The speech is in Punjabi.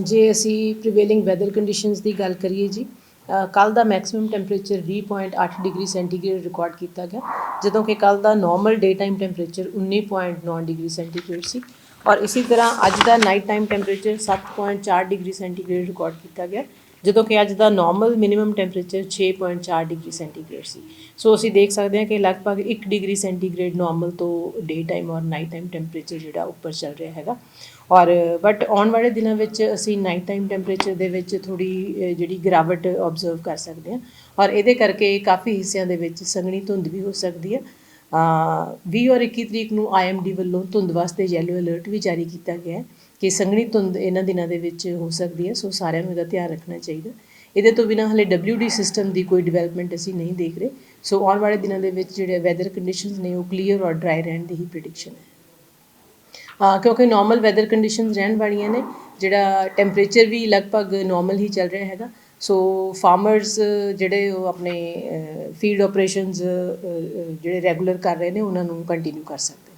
ਜੇ ਅਸੀਂ ਪ੍ਰੀਵੇਲਿੰਗ ਵੈਦਰ ਕੰਡੀਸ਼ਨਸ ਦੀ ਗੱਲ ਕਰੀਏ ਜੀ ਕੱਲ ਦਾ maximum temperature 20.8 degree centigrade record ਕੀਤਾ ਗਿਆ, ਜਦੋਂ ਕਿ ਕੱਲ ਦਾ normal day time temperature 19.9 degree centigrade ਸੀ ਔਰ ਇਸੇ ਤਰ੍ਹਾਂ ਅੱਜ ਦਾ night time temperature 7.4 degree centigrade record ਕੀਤਾ ਗਿਆ। ਜਦੋਂ ਕਿ ਅੱਜ ਦਾ normal minimum temperature 6.4 degree centigrade ਸੀ। ਸੋ ਅਸੀਂ ਦੇਖ ਸਕਦੇ ਹਾਂ ਕਿ ਲਗਭਗ 1 ਡਿਗਰੀ ਸੈਂਟੀਗ੍ਰੇਡ ਨਾਰਮਲ ਤੋਂ ਡੇ ਟਾਈਮ ਔਰ ਨਾਈਟ ਟਾਈਮ ਟੈਂਪਰੇਚਰ ਜਿਹੜਾ ਉੱਪਰ ਚੱਲ ਰਿਹਾ ਹੈਗਾ। ਔਰ ਬਟ ਆਉਣ ਵਾਲੇ ਦਿਨਾਂ ਵਿੱਚ ਅਸੀਂ ਨਾਈਟ ਟਾਈਮ ਟੈਂਪਰੇਚਰ ਦੇ ਵਿੱਚ ਥੋੜੀ ਜਿਹੜੀ ਗਿਰਾਵਟ ਆਬਜ਼ਰਵ ਕਰ ਸਕਦੇ ਹਾਂ। ਔਰ ਇਹਦੇ ਕਰਕੇ ਕਾਫੀ ਹਿੱਸਿਆਂ ਦੇ ਵਿੱਚ ਸੰਘਣੀ ਧੁੰਦ ਵੀ ਹੋ ਸਕਦੀ ਹੈ। 20 ਔਰ 21 ਤਰੀਕ ਨੂੰ ਆਈਐਮਡੀ ਵੱਲੋਂ ਧੁੰਦ ਵਾਸਤੇ ਯੈਲੋ ਅਲਰਟ ਵੀ ਜਾਰੀ ਕੀਤਾ ਗਿਆ ਹੈ ਕਿ ਸੰਘਣੀ ਧੁੰਦ ਇਹਨਾਂ ਦਿਨਾਂ ਦੇ ਵਿੱਚ ਹੋ ਸਕਦੀ ਹੈ, ਸੋ ਸਾਰਿਆਂ ਨੂੰ ਇਹਦਾ ਧਿਆਨ ਰੱਖਣਾ ਚਾਹੀਦਾ ਇਹਦੇ ਤੋਂ ਬਿਨਾਂ ਹਲੇ WD ਸਿਸਟਮ ਦੀ ਕੋਈ ਡਿਵੈਲਪਮੈਂਟ ਅਸੀਂ ਨਹੀਂ ਦੇਖ ਰਹੇ, ਸੋ ਆਉਣ ਵਾਲੇ ਦਿਨਾਂ ਦੇ ਵਿੱਚ ਜਿਹੜੇ ਵੈਦਰ ਕੰਡੀਸ਼ਨਸ ਨੇ ਉਹ ਕਲੀਅਰ ਔਰ ਡਰਾਈ ਰਹਿਣ ਦੀ ਹੀ ਪ੍ਰੈਡਿਕਸ਼ਨ ਹੈ। ਕਿਉਂਕਿ ਨਾਰਮਲ ਵੈਦਰ ਕੰਡੀਸ਼ਨਸ ਰਹਿਣ ਵਾਲੀਆਂ ਨੇ, ਜਿਹੜਾ ਟੈਂਪਰੇਚਰ ਵੀ ਲਗਭਗ ਨਾਰਮਲ ਹੀ ਚੱਲ ਰਿਹਾ ਹੈਗਾ। ਸੋ ਫਾਰਮਰਸ ਜਿਹੜੇ ਉਹ ਆਪਣੇ ਫੀਲਡ ਆਪਰੇਸ਼ਨਸ ਜਿਹੜੇ ਰੈਗੂਲਰ ਕਰ ਰਹੇ ਨੇ, ਉਹਨਾਂ ਨੂੰ ਕੰਟੀਨਿਊ ਕਰ ਸਕਦੇ